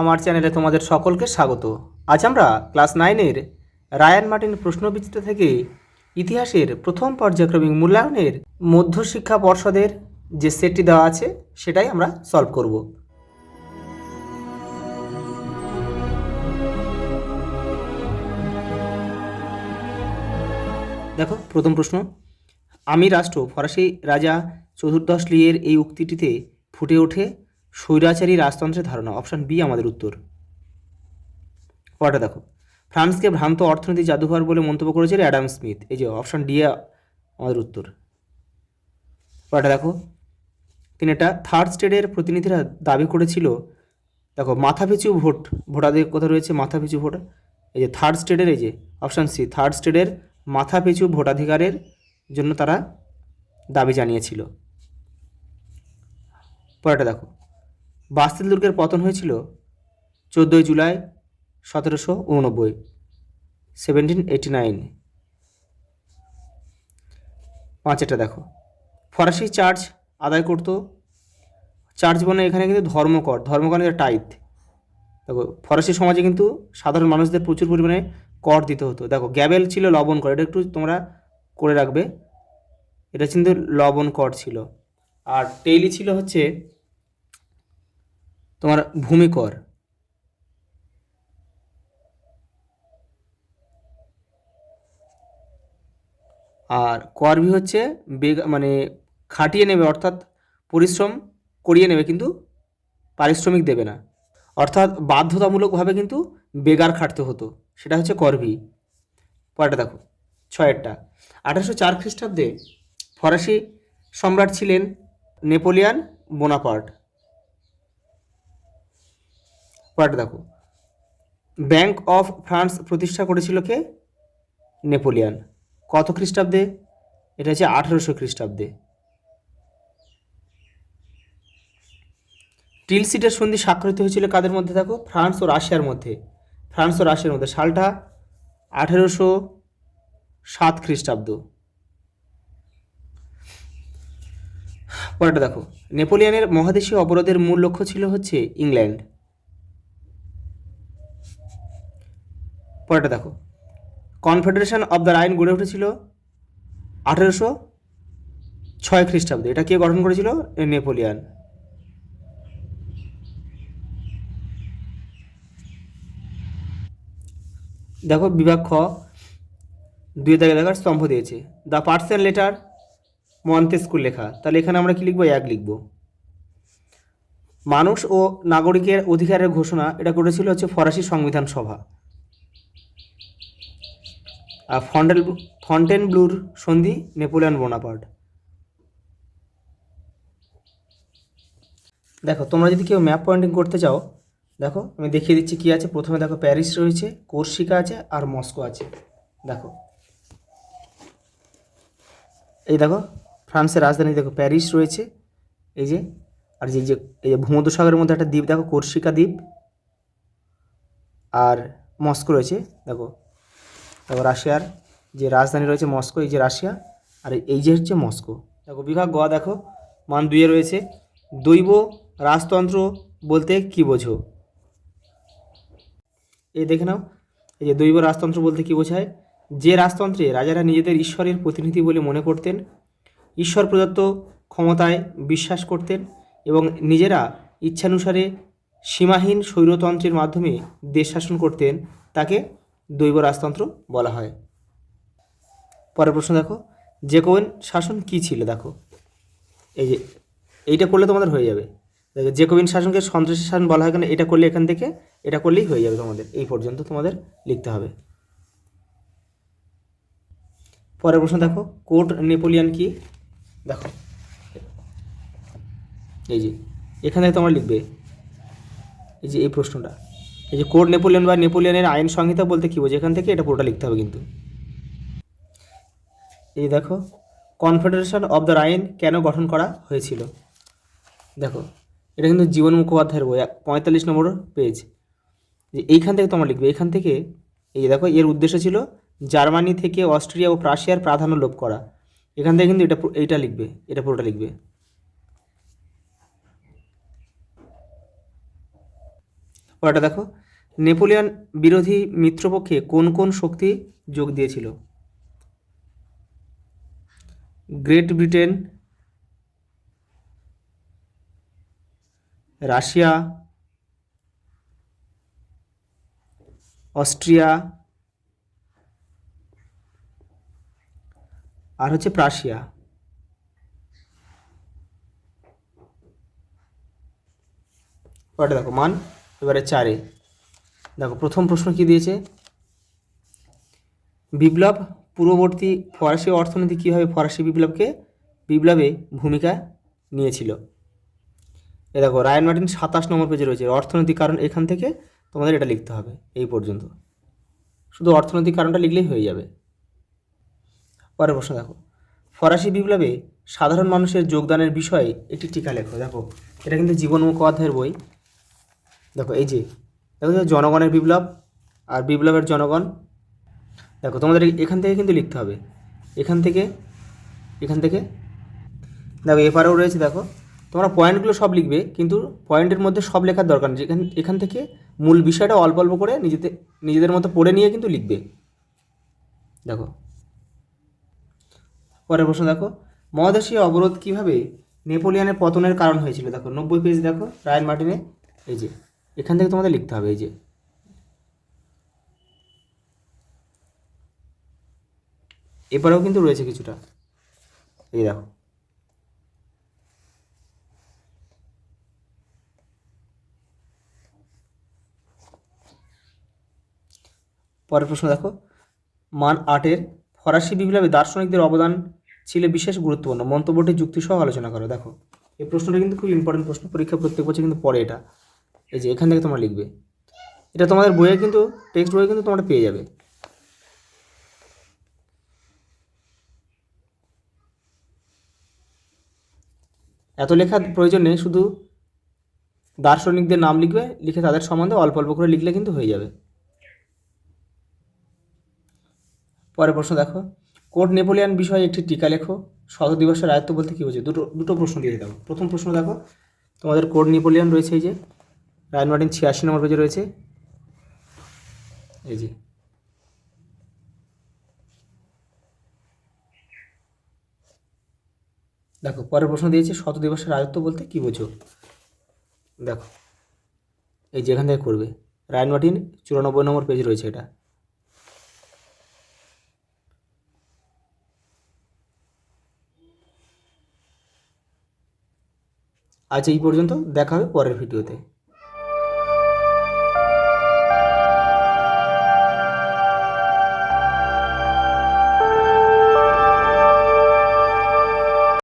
আমার চ্যানেলে তোমাদের সকলকে স্বাগত। আজ আমরা ক্লাস নাইনের রায়ান মার্টিন প্রশ্নবিচিত্র থেকে ইতিহাসের প্রথম পর্যায়ক্রমিক মূল্যায়নের মধ্যশিক্ষা পর্ষদের যে সেটটি দেওয়া আছে, সেটাই আমরা সলভ করব। দেখো, প্রথম প্রশ্ন। আমি রাষ্ট্র ফরাসি রাজা চতুর্দশ লিয়ের এই উক্তিটিতে ফুটে ওঠে স্বৈরাচারী রাজতন্ত্রের ধারণা, অপশান বি আমাদের উত্তর। পরেরটা দেখো। ফ্রান্সকে ভ্রান্ত অর্থনীতি জাদুঘর বলে মন্তব্য করেছিল অ্যাডাম স্মিথ। এই যে অপশান ডি আমাদের উত্তর। পরেরটা দেখো। তিনি এটা থার্ড স্টেটের প্রতিনিধিরা দাবি করেছিল, দেখো, মাথাপিছু ভোট ভোটাধিকার কথা রয়েছে মাথাপিছু ভোট? এই যে থার্ড স্টেটের, এই যে অপশান সি, থার্ড স্টেটের মাথাপিছু ভোটাধিকারের জন্য তারা দাবি জানিয়েছিল। পরেরটা দেখো। বাস্তিল দুর্গের পতন হয়েছিল চোদ্দোই জুলাই সতেরোশো উননব্বই সেভেন্টিন এইটি নাইন পাঁচেরটা দেখো। ফরাসি চার্চ আদায় করতো। চার্চ মানে এখানে কিন্তু ধর্মকর ধর্মকর টাইথ। দেখো, ফরাসি সমাজে কিন্তু সাধারণ মানুষদের প্রচুর পরিমাণে কর দিতে হতো। দেখো, গ্যাবেল ছিল লবণ কর, এটা একটু তোমরা করে রাখবে। এটা কিন্তু লবণ কর ছিল। আর টেইলি ছিল হচ্ছে তোমার ভূমিকর। আর করবি হচ্ছে বেগ মানে খাটিয়ে নেবে, অর্থাৎ পরিশ্রম করিয়ে নেবে, কিন্তু পারিশ্রমিক দেবে না। অর্থাৎ বাধ্যতামূলকভাবে কিন্তু বেগার খাটতে হতো, সেটা হচ্ছে করবি পরেরটা দেখো, ছয়েরটা। আঠারোশো চার খ্রিস্টাব্দে ফরাসি সম্রাট ছিলেন নেপোলিয়ান বোনাপার্ট। পরেরটা দেখো। ব্যাংক অফ ফ্রান্স প্রতিষ্ঠা করেছিল কে? নেপোলিয়ান কত খ্রিস্টাব্দে? এটা হচ্ছে আঠেরোশো খ্রিস্টাব্দে। টিল সিটের সন্ধি স্বাক্ষরিত হয়েছিল কাদের মধ্যে দেখো? ফ্রান্স ও রাশিয়ার মধ্যে। ফ্রান্স ও রাশিয়ার মধ্যে। সালটা আঠেরোশো সাত খ্রিস্টাব্দ। পরেরটা দেখো। নেপোলিয়ানের মহাদেশীয় অবরোধের মূল লক্ষ্য ছিল হচ্ছে ইংল্যান্ড। পরেরটা দেখো। কনফেডারেশন অব দ্য রাইন গড়ে উঠেছিল আঠেরোশো ছয় খ্রিস্টাব্দে। এটা কে গঠন করেছিল? নেপোলিয়ান। দেখো বিভাগ খ, দুই দাগে দেখার স্তম্ভ দিয়েছে। দ্য পার্সেন লেটার মন্তেস্কুর লেখা। তাহলে এখানে আমরা কি লিখব? এক লিখব। মানুষ ও নাগরিকের অধিকারের ঘোষণা, এটা করেছিল হচ্ছে ফরাসি সংবিধান সভা। আর ফন্টেল ফন্টেন ব্লুর সন্ধি নেপোলিয়ন বোনাপার্ট দেখো, তোমরা যদি কেউ ম্যাপ পয়েন্টিং করতে চাও, দেখো, আমি দেখিয়ে দিচ্ছি কী আছে। প্রথমে দেখো প্যারিস রয়েছে কোর্সিকা আছে আর মস্কো আছে। দেখো। এই দেখো, ফ্রান্সের রাজধানী, দেখো প্যারিস রয়েছে। এই যে, আর যে যে এই যে ভূমধ্যসাগরের মধ্যে একটা দ্বীপ, দেখো কোর্সিকা দ্বীপ। আর মস্কো রয়েছে, দেখো। দেখো রাশিয়ার যে রাজধানী রয়েছে মস্কো, এই যে রাশিয়া আর এই যে হচ্ছে মস্কো। দেখো বিভাগ গ, দেখো, মান দুইয়ে রয়েছে। দৈব রাজতন্ত্র বলতে কি বোঝো? এই দেখে নাও, এই যে দৈব রাজতন্ত্র বলতে কি বোঝায়? যে রাজতন্ত্রে রাজারা নিজেদের ঈশ্বরের প্রতিনিধি বলে মনে করতেন, ঈশ্বর প্রদত্ত ক্ষমতায় বিশ্বাস করতেন এবং নিজেরা ইচ্ছানুসারে সীমাহীন স্বৈরতন্ত্রের মাধ্যমে দেশ শাসন করতেন, তাকে দৈব রাজতন্ত্র বলা হয়। পরের প্রশ্ন দেখো জেকোয়েন শাসন কি ছিল? দেখো, এই যে, এইটা করলে তোমাদের হয়ে যাবে। দেখো, জেকোবিন শাসনকে সন্ত্রাসী শাসন বলা হয় কেন? এটা করলে এখান থেকে, এটা করলেই হয়ে যাবে তোমাদের। এই পর্যন্ত তোমাদের লিখতে হবে। পরের প্রশ্ন দেখো কোর্ট নেপোলিয়ান কি? দেখো, এই যে, এখান তোমরা লিখবে, এই যে, এই প্রশ্নটা। এই যে কোড নেপোলিয়ন বা নেপোলিয়নের আইন সংহিতা বলতে কী বোঝে এখান থেকে এটা পুরোটা লিখতে হবে কিন্তু। এই দেখো কনফেডারেশন অব দ্য রাইন কেন গঠন করা হয়েছিল? দেখো, এটা কিন্তু জীবন মুখোপাধ্যায়ের বই পঁয়তাল্লিশ নম্বর পেজ যে এইখান থেকে তোমরা লিখবে, এইখান থেকে এই দেখো, এর উদ্দেশ্য ছিল জার্মানি থেকে অস্ট্রিয়া ও প্রাশিয়ার প্রাধান্য লোপ করা। এখান থেকে কিন্তু এটা এইটা লিখবে, এটা পুরোটা লিখবে। পরেরটা দেখো। নেপোলিয়ন বিরোধী মিত্রপক্ষে কোন কোন শক্তি যোগ দিয়েছিল? গ্রেট ব্রিটেন, রাশিয়া, অস্ট্রিয়া, আর হচ্ছে প্রাশিয়া। পরেরটা দেখো, মান এবারে চারে। দেখো, প্রথম প্রশ্ন কি দিয়েছে? বিপ্লব পূর্ববর্তী ফরাসি অর্থনীতি কীভাবে ফরাসি বিপ্লবকে বিপ্লবে ভূমিকা নিয়েছিল? এ দেখো, রায়ন মার্টিন সাতাশ নম্বর পেজে রয়েছে, অর্থনৈতিক কারণ এখান থেকে তোমাদের এটা লিখতে হবে, এই পর্যন্ত। শুধু অর্থনৈতিক কারণটা লিখলেই হয়ে যাবে। পরের প্রশ্ন দেখো, ফরাসি বিপ্লবে সাধারণ মানুষের যোগদানের বিষয়ে একটি টিকা লেখো। দেখো, এটা কিন্তু জীবন মুখোপাধ্যায়ের বই। দেখো, এই যে, দেখো জনগণের বিপ্লব আর বিপ্লবের জনগণ। দেখো, তোমাদের এখান থেকে কিন্তু লিখতে হবে। এখান থেকে এখান থেকে। দেখো এপারেও রয়েছে, দেখো। তোমরা পয়েন্টগুলো সব লিখবে, কিন্তু পয়েন্টের মধ্যে সব লেখার দরকার নেই। এখান এখান থেকে মূল বিষয়টা অল্প অল্প করে নিজেদের নিজেদের মতো পড়ে নিয়ে কিন্তু লিখবে। দেখো। পরের প্রশ্ন, দেখো। মহাদেশীয় অবরোধ কীভাবে নেপোলিয়ানের পতনের কারণ হয়েছিল? দেখো, নব্বই পেজ, দেখো, রায়ন মার্টিনে, এই যে। এখান থেকে তোমাদের লিখতে হবে, এই যে। এবারেও কিন্তু রয়েছে কিছুটা। এই দেখো। পরের প্রশ্ন দেখো। মান আটের ফরাসি বিপ্লবে দার্শনিকদের অবদান ছিল বিশেষ গুরুত্বপূর্ণ। মন্তব্যটি যুক্তিসহ আলোচনা করো, দেখো। এই প্রশ্নটা কিন্তু খুব ইম্পর্টেন্ট প্রশ্ন। পরীক্ষা প্রত্যেক বছর কিন্তু পড়ে এটা। এই যে এখান থেকে তোমরা লিখবে। এটা তোমাদের বইয়ে কিন্তু টেক্সট বইয়ে কিন্তু তোমরা পেয়ে যাবে। এত লেখার প্রয়োজন নেই, শুধু দার্শনিকদের নাম লিখবে, লিখে তাদের সম্বন্ধে অল্প অল্প করে লিখলে কিন্তু হয়ে যাবে। পরের প্রশ্ন দেখো। কোর্ট নেপোলিয়ান বিষয়ে একটি টিকা লেখো। শত দিবসের আয়ত্ত বলতে কী বোঝে দুটো দুটো প্রশ্ন দিয়ে দেবো প্রথম প্রশ্ন দেখো। তোমাদের কোর্ট নেপোলিয়ান রয়েছে এই যে। রায়ন মার্টিন ছিয়াশি নম্বর পেজে রয়েছে। এই যে। দেখো, পরের প্রশ্ন দিয়েছে, শত দিবসের রাজত্ব বলতে কী বোঝো? দেখো, এই যে এখান থেকে করবে। রায়ন মার্টিন চুরানব্বই নম্বর পেজ রয়েছে এটা। আজ এই পর্যন্ত দেখা হবে পরের ভিডিওতে।